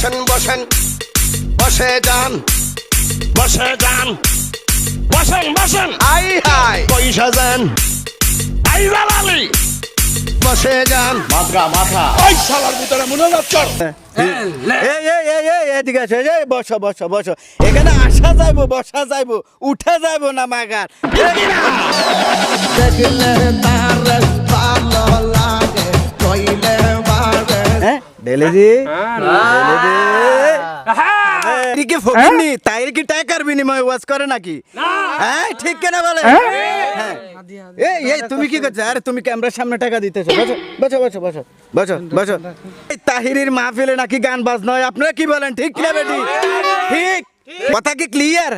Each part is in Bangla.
বসেন বসেন। বসে যান। বসে যান। বসেন বসেন। আই হাই। পয়সা যান আই জালালি বসে যান। মাথা মাথা। ওই শালার ভিতরে মনে যাচ্ছে এই এই এই এই এদিকে আসো এই বসো বসো বসো। এখানে আসা যাইবো বসা যাইবো উঠা যাইবো না মাগার। হ্যাঁ দি দি। এর কি ফকিনি তাই কি টাকার বিনিময়ে ওয়াজ করে নাকি? হ্যাঁ ঠিক কেনা বলে? হ্যাঁ। এই এই তুমি কি করছ? আরে তুমি ক্যামেরার সামনে টাকা দিতেছো? বসো বসো বসো বসো বসো বসো। এই তাহিরির মাহফিলে নাকি গান বাজনা হয়? আপনারা কি বলেন? ঠিক না বেটি? ঠিক। কথা কি ক্লিয়ার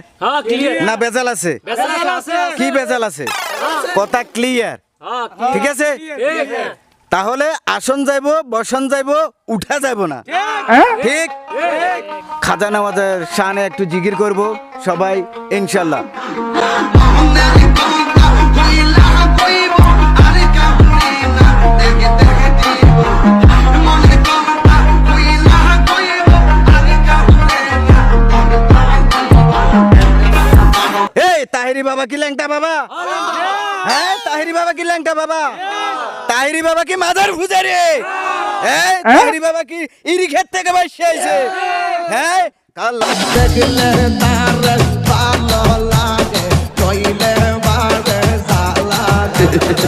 না বেজাল আছে? কি বেজাল আছে? কথা ক্লিয়ার ঠিক আছে? তাহলে আসন যাইব বসন যাইব উঠা যাইব না। ঠিক? খাজা নামাজের শানে একটু জিগির করব সবাই ইনশাল্লাহ। এই তাহিরি বাবা কি ল্যাংটা বাবা? হ্যাঁ তাহিরি বাবা কি ল্যাংটা বাবা? তাহিরি বাবা কি মাদার ফুজারি হ্যাঁ? তাইরি বাবা কি ইরি খেত থেকে বাইসে আইছে হ্যাঁ? কাল দেখলে তার ভালো লাগে কইলে বারে জালা দেখলে